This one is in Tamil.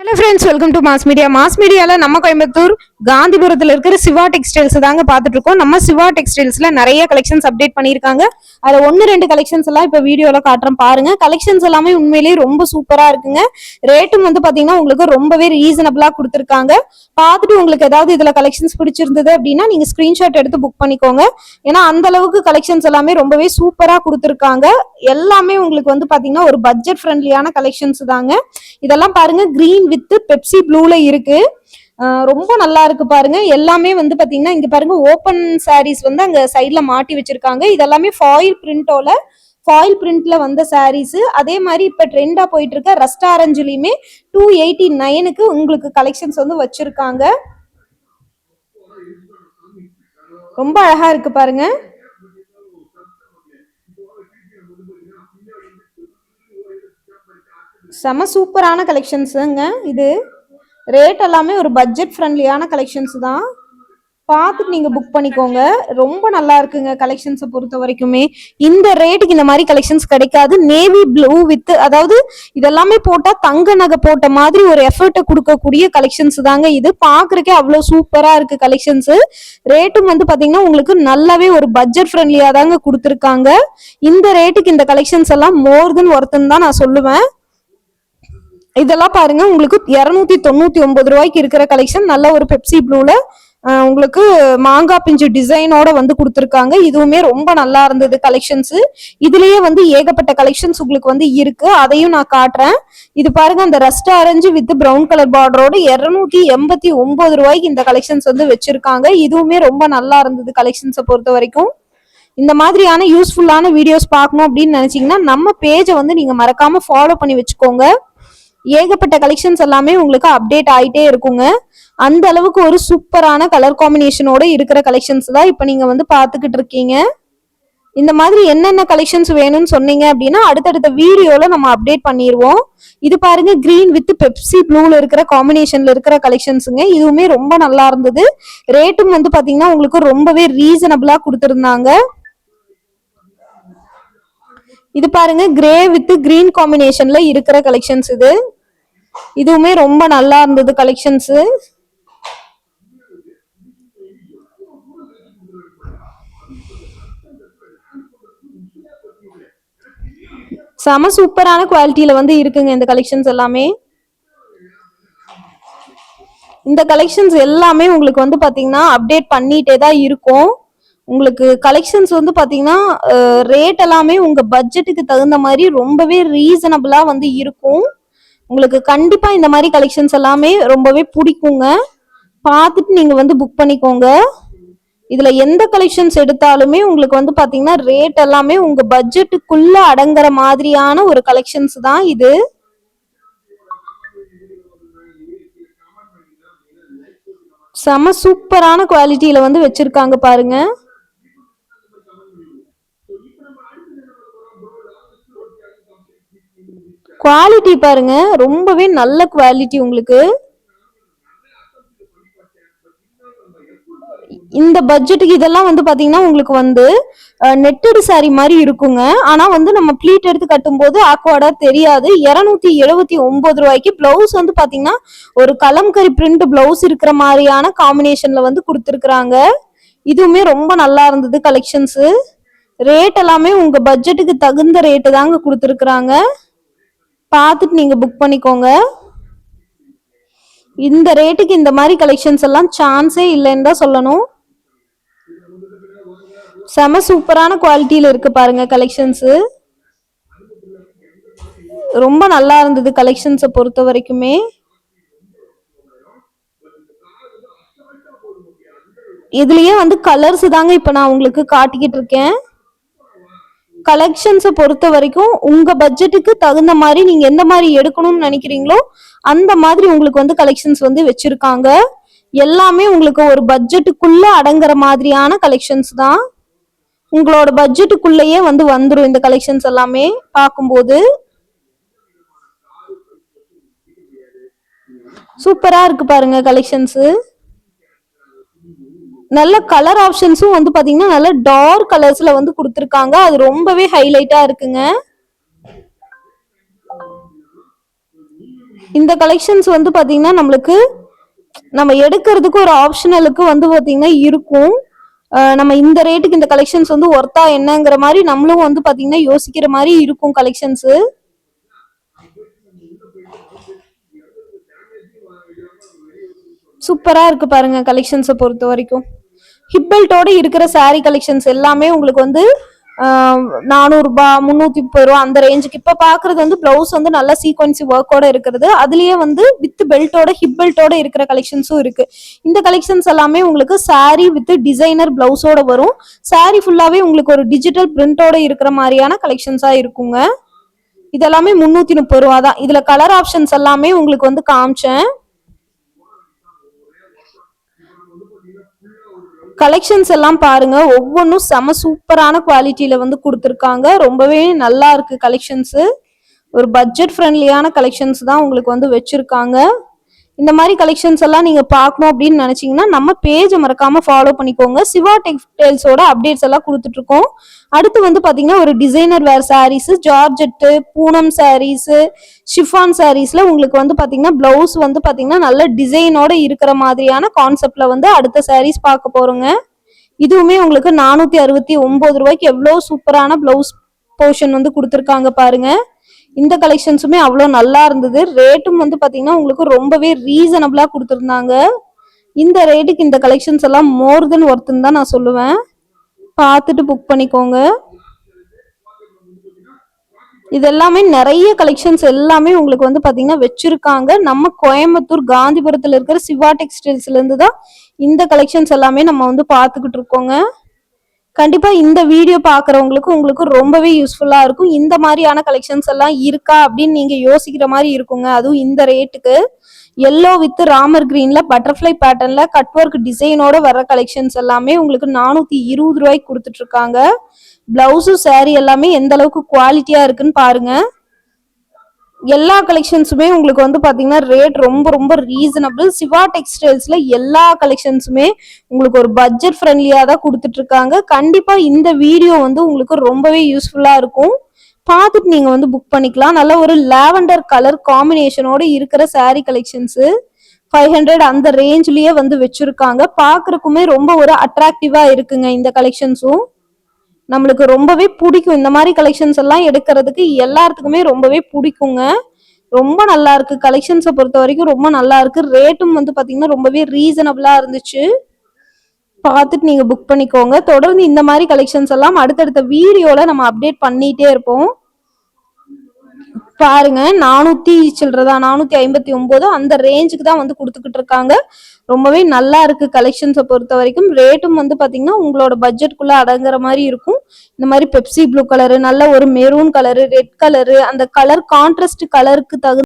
Hello friends welcome to mass media mass மீடியாவில் நம்ம கோயம்புத்தூர் காந்திபுரத்தில் இருக்கிற சிவா டெக்ஸ்டைல்ஸ் தாங்க பார்த்துட்டு இருக்கோம் நம்ம சிவா டெக்ஸ்டைல்ஸில் நிறைய கலெக்ஷன்ஸ் அப்டேட் பண்ணியிருக்காங்க. அதில் ஒன்று ரெண்டு கலெக்ஷன்ஸ் எல்லாம் இப்போ வீடியோவில் காட்டுறோம் பாருங்க. கலெக்ஷன்ஸ் எல்லாமே உண்மையிலேயே ரொம்ப சூப்பராக இருக்குங்க. ரேட்டும் வந்து பார்த்தீங்கன்னா உங்களுக்கு ரொம்பவே ரீசனபிளாக கொடுத்துருக்காங்க. பார்த்துட்டு உங்களுக்கு ஏதாவது இதில் கலெக்ஷன்ஸ் பிடிச்சிருந்தது அப்படின்னா நீங்கள் ஸ்க்ரீன்ஷாட் எடுத்து புக் பண்ணிக்கோங்க. ஏன்னா அந்த அளவுக்கு கலெக்ஷன்ஸ் எல்லாமே ரொம்பவே சூப்பராக கொடுத்துருக்காங்க. எல்லாமே உங்களுக்கு வந்து பார்த்தீங்கன்னா ஒரு பட்ஜெட் ஃப்ரெண்ட்லியான கலெக்ஷன்ஸ் தாங்க. இதெல்லாம் பாருங்க கிரீன் வித் பெப்சி ப்ளூல இருக்கு. ரொம்ப நல்லா இருக்கு பாருங்க. எல்லாமே வந்து பாத்தீங்கன்னா இங்க பாருங்க ஓப்பன் சாரீஸ் வந்து அங்க சைட்ல மாட்டி வச்சிருக்காங்க. இதெல்லாமே ஃபாயில் பிரிண்டோல ஃபாயில் பிரிண்ட்ல வந்த சாரீஸ் அதே மாதிரி இப்ப ட்ரெண்டா போயிட்டு இருக்க ரஸ்ட் ஆரஞ்சுலயுமே டூ எயிட்டி நைனுக்கு உங்களுக்கு கலெக்ஷன்ஸ் வந்து வச்சிருக்காங்க. ரொம்ப அழகா இருக்கு பாருங்க. செம சூப்பரான கலெக்ஷன்ஸுங்க இது ரேட் எல்லாமே ஒரு பட்ஜெட் ஃப்ரெண்ட்லியான கலெக்ஷன்ஸ் தான். பார்த்துட்டு நீங்கள் புக் பண்ணிக்கோங்க. ரொம்ப நல்லா இருக்குங்க கலெக்ஷன்ஸை பொறுத்த வரைக்குமே. இந்த ரேட்டுக்கு இந்த மாதிரி கலெக்ஷன்ஸ் கிடைக்காது. நேவி ப்ளூ வித் அதாவது இதெல்லாமே போட்டால் தங்க நகை போட்ட மாதிரி ஒரு எஃபர்ட்டை கொடுக்கக்கூடிய கலெக்ஷன்ஸ் தாங்க இது. பார்க்குறக்கே அவ்வளோ சூப்பராக இருக்குது கலெக்ஷன்ஸு ரேட்டும் வந்து பார்த்தீங்கன்னா உங்களுக்கு நல்லாவே ஒரு பட்ஜெட் ஃப்ரெண்ட்லியாக தாங்க கொடுத்துருக்காங்க. இந்த ரேட்டுக்கு இந்த கலெக்ஷன்ஸ் எல்லாம் மோர் தென் ஒர்த்துன்னு தான் நான் சொல்லுவேன். இதெல்லாம் பாருங்க உங்களுக்கு இரநூத்தி தொண்ணூத்தி ஒன்பது ரூபாய்க்கு இருக்கிற கலெக்ஷன் நல்ல ஒரு பெப்சி ப்ளூல உங்களுக்கு மாங்காய் பிஞ்சு டிசைனோட வந்து கொடுத்துருக்காங்க. இதுவுமே ரொம்ப நல்லா இருந்தது கலெக்ஷன்ஸ் இதுலயே வந்து ஏகப்பட்ட கலெக்ஷன்ஸ் உங்களுக்கு வந்து இருக்கு. அதையும் நான் காட்டுறேன். இது பாருங்க அந்த rust orange with brown colour பார்டரோட இருநூத்தி எண்பத்தி ஒன்பது ரூபாய்க்கு இந்த கலெக்ஷன்ஸ் வந்து வச்சிருக்காங்க. இதுவுமே ரொம்ப நல்லா இருந்தது கலெக்ஷன்ஸை பொறுத்த வரைக்கும். இந்த மாதிரியான யூஸ்ஃபுல்லான வீடியோஸ் பார்க்கணும் அப்படின்னு நினைச்சீங்கன்னா நம்ம பேஜை வந்து நீங்க மறக்காம ஃபாலோ பண்ணி வச்சுக்கோங்க. ஏகப்பட்ட கலெக்ஷன்ஸ் எல்லாமே உங்களுக்கு அப்டேட் ஆகிட்டே இருக்குங்க. அந்த அளவுக்கு ஒரு சூப்பரான கலர் காம்பினேஷனோட இருக்கிற கலெக்ஷன்ஸ் தான் இப்போ நீங்கள் வந்து பார்த்துக்கிட்டு இருக்கீங்க. இந்த மாதிரி என்னென்ன கலெக்ஷன்ஸ் வேணும்னு சொன்னீங்க அப்படின்னா அடுத்தடுத்த வீடியோவில் நம்ம அப்டேட் பண்ணிடுவோம் இது பாருங்க கிரீன் வித் பெப்சி ப்ளூவில் இருக்கிற காம்பினேஷனில் இருக்கிற கலெக்ஷன்ஸுங்க இதுவுமே ரொம்ப நல்லா இருந்தது. ரேட்டும் வந்து பார்த்தீங்கன்னா உங்களுக்கு ரொம்பவே ரீசனபிளாக கொடுத்துருந்தாங்க. இது பாருங்க கிரே வித் கிரீன் காம்பினேஷன்ல இருக்கிற கலெக்ஷன்ஸ் இது. இதுவுமே ரொம்ப நல்லா இருந்தது கலெக்ஷன்ஸ் செம சூப்பரான குவாலிட்டியில வந்து இருக்குங்க இந்த கலெக்ஷன்ஸ் எல்லாமே. இந்த கலெக்ஷன்ஸ் எல்லாமே உங்களுக்கு வந்து பாத்தீங்கன்னா அப்டேட் பண்ணிட்டே தான் இருக்கும். உங்களுக்கு கலெக்ஷன்ஸ் வந்து பாத்தீங்கன்னா ரேட் எல்லாமே உங்க பட்ஜெட்டுக்கு தகுந்த மாதிரி ரொம்பவே ரீசனபிளா வந்து இருக்கும். உங்களுக்கு கண்டிப்பா இந்த மாதிரி கலெக்ஷன்ஸ் எல்லாமே ரொம்பவே பிடிக்குங்க. பார்த்துட்டு நீங்க வந்து புக் பண்ணிக்கோங்க. இதுல எந்த கலெக்ஷன்ஸ் எடுத்தாலுமே உங்களுக்கு வந்து பாத்தீங்கன்னா ரேட் எல்லாமே உங்க பட்ஜெட்டுக்குள்ள அடங்குற மாதிரியான ஒரு கலெக்ஷன்ஸ் தான் இது. செம சூப்பரான குவாலிட்டியில வந்து வச்சிருக்காங்க பாருங்க. குவாலிட்டி பாருங்க. ரொம்பவே நல்ல குவாலிட்டி உங்களுக்கு. இந்த பட்ஜெட்டுக்கு இதெல்லாம் வந்து பாத்தீங்கன்னா உங்களுக்கு வந்து நெட்டடு சாரி மாதிரி இருக்குங்க. ஆனா வந்து நம்ம ப்ளீட் எடுத்து கட்டும்போது ஆக்வாடா தெரியாது. இருநூத்தி எழுபத்தி ஒன்பது ரூபாய்க்கு பிளவுஸ் வந்து பாத்தீங்கன்னா ஒரு கலம்கரி பிரிண்ட் பிளவுஸ் இருக்கிற மாதிரியான காம்பினேஷன்ல வந்து கொடுத்துருக்குறாங்க. இதுவுமே ரொம்ப நல்லா இருந்தது கலெக்ஷன்ஸ் ரேட் எல்லாமே உங்க பட்ஜெட்டுக்கு தகுந்த ரேட்டு தாங்க கொடுத்துருக்குறாங்க. பார்த்துட்டு நீங்க புக் பண்ணிக்கோங்க. இந்த ரேட்டுக்கு இந்த மாதிரி கலெக்ஷன்ஸ் எல்லாம் சான்ஸே இல்லைன்னு தான் சொல்லணும். செம சூப்பரான குவாலிட்டியில இருக்கு பாருங்க கலெக்ஷன்ஸ் ரொம்ப நல்லா இருந்தது கலெக்ஷன்ஸை பொறுத்த வரைக்குமே. இதுலயே வந்து கலர்ஸ் தாங்க இப்ப நான் உங்களுக்கு காட்டிக்கிட்டு இருக்கேன். கலெக்ஷன்ஸை பொறுத்த வரைக்கும் உங்க பட்ஜெட்டுக்கு தகுந்த மாதிரி நீங்க எந்த மாதிரி எடுக்கணும்னு நினைக்கிறீங்களோ அந்த மாதிரி உங்களுக்கு வந்து கலெக்ஷன்ஸ் வந்து வச்சிருக்காங்க. எல்லாமே உங்களுக்கு ஒரு பட்ஜெட்டுக்குள்ள அடங்குற மாதிரியான கலெக்ஷன்ஸ் தான். உங்களோட பட்ஜெட்டுக்குள்ளேயே வந்து வந்துடும் இந்த கலெக்ஷன்ஸ் எல்லாமே பார்க்கும்போது. சூப்பரா இருக்கு பாருங்க கலெக்ஷன்ஸ் நல்ல கலர் ஆப்ஷன்ஸும் வந்து பாத்தீங்கன்னா நல்ல டார்க் கலர்ஸ்ல வந்து கொடுத்துருக்காங்க. அது ரொம்பவே ஹைலைட்டா இருக்குங்க. இந்த கலெக்ஷன்ஸ் வந்து பாத்தீங்கன்னா நம்மளுக்கு நம்ம எடுக்கிறதுக்கு ஒரு ஆப்ஷனலுக்கு வந்து பாத்தீங்கன்னா இருக்கும். நம்ம இந்த ரேட்டுக்கு இந்த கலெக்ஷன்ஸ் வந்து ஒர்த்தா என்னங்கிற மாதிரி நம்மளும் வந்து பாத்தீங்கன்னா யோசிக்கிற மாதிரி இருக்கும் கலெக்ஷன்ஸு சூப்பராக இருக்கு பாருங்க கலெக்ஷன்ஸை பொறுத்த வரைக்கும். ஹிப் பெல்ட்டோட இருக்கிற சாரீ கலெக்ஷன்ஸ் எல்லாமே உங்களுக்கு வந்து நானூறுபா முந்நூற்றி முப்பது ரூபா அந்த ரேஞ்சுக்கு இப்போ பார்க்குறது வந்து ப்ளவுஸ் வந்து நல்லா சீக்வன்சி ஒர்க்கோட இருக்கிறது. அதுலேயே வந்து வித் பெல்ட்டோட ஹிப் பெல்ட்டோட இருக்கிற கலெக்ஷன்ஸும் இருக்குது இந்த கலெக்ஷன்ஸ் எல்லாமே உங்களுக்கு சாரீ வித் டிசைனர் ப்ளவுஸோட வரும். சாரீ ஃபுல்லாகவே உங்களுக்கு ஒரு டிஜிட்டல் பிரிண்டோட இருக்கிற மாதிரியான கலெக்ஷன்ஸாக இருக்குங்க. இதெல்லாமே முந்நூற்றி முப்பது ரூபா தான். இதில் கலர் ஆப்ஷன்ஸ் எல்லாமே உங்களுக்கு வந்து காமிச்சேன். கலெக்ஷன்ஸ் எல்லாம் பாருங்க. ஒவ்வொன்றும் செம சூப்பரான குவாலிட்டியில வந்து கொடுத்துருக்காங்க. ரொம்பவே நல்லா இருக்கு கலெக்ஷன்ஸு ஒரு பட்ஜெட் ஃப்ரெண்ட்லியான கலெக்ஷன்ஸ் தான் உங்களுக்கு வந்து வச்சிருக்காங்க. இந்த மாதிரி கலெக்ஷன்ஸ் எல்லாம் நீங்கள் பார்க்கணும் அப்படின்னு நினச்சிங்கன்னா நம்ம பேஜை மறக்காமல் ஃபாலோ பண்ணிக்கோங்க. சிவா டெக்ஸ்டைல்ஸோட அப்டேட்ஸ் எல்லாம் கொடுத்துட்ருக்கோம். அடுத்து வந்து பார்த்தீங்கன்னா ஒரு designer wear sarees georgette Poonam sarees chiffon சாரீஸில் உங்களுக்கு வந்து பார்த்தீங்கன்னா ப்ளவுஸ் வந்து பார்த்தீங்கன்னா நல்ல டிசைனோட இருக்கிற மாதிரியான கான்செப்டில் வந்து அடுத்த சாரீஸ் பார்க்க போகிறோங்க இதுவுமே உங்களுக்கு நானூற்றி அறுபத்தி ஒம்பது ரூபாய்க்கு எவ்வளோ சூப்பரான ப்ளவுஸ் போர்ஷன் வந்து கொடுத்துருக்காங்க பாருங்கள் இந்த கலெக்ஷன்ஸுமே அவ்வளோ நல்லா இருந்தது. ரேட்டும் வந்து பார்த்தீங்கன்னா உங்களுக்கு ரொம்பவே ரீசனபிளாக கொடுத்துருந்தாங்க. இந்த ரேட்டுக்கு இந்த கலெக்ஷன்ஸ் எல்லாம் மோர் தென் ஒர்த்துன்னு தான் நான் சொல்லுவேன். பார்த்துட்டு புக் பண்ணிக்கோங்க. இது எல்லாமே நிறைய கலெக்ஷன்ஸ் எல்லாமே உங்களுக்கு வந்து பார்த்தீங்கன்னா வச்சிருக்காங்க. நம்ம கோயம்புத்தூர் காந்திபுரத்தில் இருக்கிற சிவா டெக்ஸ்டைல்ஸ்லேருந்து தான் இந்த கலெக்ஷன்ஸ் எல்லாமே நம்ம வந்து பார்த்துக்கிட்டு இருக்கோங்க. கண்டிப்பா இந்த வீடியோ பாக்குறவங்களுக்கு உங்களுக்கு ரொம்பவே யூஸ்ஃபுல்லா இருக்கும். இந்த மாதிரியான கலெக்ஷன்ஸ் எல்லாம் இருக்கா அப்படின்னு நீங்க யோசிக்கிற மாதிரி இருக்குங்க. அதுவும் இந்த ரேட்டுக்கு எல்லோ வித் ராமர் கிரீன்ல பட்டர்ஃப்ளை பேட்டர்ன்ல கட் ஒர்க் டிசைனோட வர கலெக்ஷன்ஸ் எல்லாமே உங்களுக்கு நானூத்தி இருபது ரூபாய்க்கு கொடுத்துட்டு இருக்காங்க. பிளவுஸும் சாரி எல்லாமே எந்த அளவுக்கு குவாலிட்டியா இருக்குன்னு பாருங்க. எல்லா கலெக்ஷன்ஸுமே உங்களுக்கு வந்து பாத்தீங்கன்னா ரேட் ரொம்ப ரொம்ப ரீசனபிள் சிவா டெக்ஸ்டைல்ஸ்ல எல்லா கலெக்ஷன்ஸுமே உங்களுக்கு ஒரு பட்ஜெட் ஃப்ரெண்ட்லியாக தான் கொடுத்துட்ருக்காங்க. இருக்காங்க கண்டிப்பா இந்த வீடியோ வந்து உங்களுக்கு ரொம்பவே யூஸ்ஃபுல்லா இருக்கும். பார்த்துட்டு நீங்க வந்து புக் பண்ணிக்கலாம். நல்ல ஒரு லாவெண்டர் கலர் காம்பினேஷனோட இருக்கிற சாரீ கலெக்ஷன்ஸு ஃபைவ் ஹண்ட்ரட் அந்த ரேஞ்ச்லயே வந்து வச்சிருக்காங்க. பார்க்குறக்குமே ரொம்ப ஒரு அட்ராக்டிவாக இருக்குங்க இந்த கலெக்ஷன்ஸும் நம்மளுக்கு ரொம்பவே பிடிக்கும். இந்த மாதிரி கலெக்ஷன்ஸ் எல்லாம் எடுக்கிறதுக்கு எல்லாத்துக்குமே ரொம்பவே பிடிக்குங்க. ரொம்ப நல்லா இருக்கு. கலெக்ஷன்ஸை பொறுத்த வரைக்கும் ரொம்ப நல்லா இருக்கு. ரேட்டும் வந்து பாத்தீங்கன்னா ரொம்பவே ரீசனபிளா இருந்துச்சு. பார்த்துட்டு நீங்க புக் பண்ணிக்கோங்க. தொடர்ந்து இந்த மாதிரி கலெக்ஷன்ஸ் எல்லாம் அடுத்தடுத்த வீடியோல நம்ம அப்டேட் பண்ணிட்டே இருப்போம். பாருங்க நானூத்தி சில்லறதா நானூத்தி ஐம்பத்தி ஒன்பது அந்த ரேஞ்சுக்கு தான் வந்து கொடுத்துக்கிட்டு இருக்காங்க. ரொம்பவே நல்லா இருக்கு கலெக்ஷன்ஸை பொறுத்த வரைக்கும். ரேட்டும் வந்து பாத்தீங்கன்னா உங்களோட பட்ஜெட்குள்ள அடங்குற மாதிரி இருக்கும். இந்த மாதிரி பெப்சி ப்ளூ கலரு நல்ல ஒரு மெரூன் கலரு ரெட் கலரு அந்த கலர் கான்ட்ராஸ்ட் கலருக்கு தகுந்த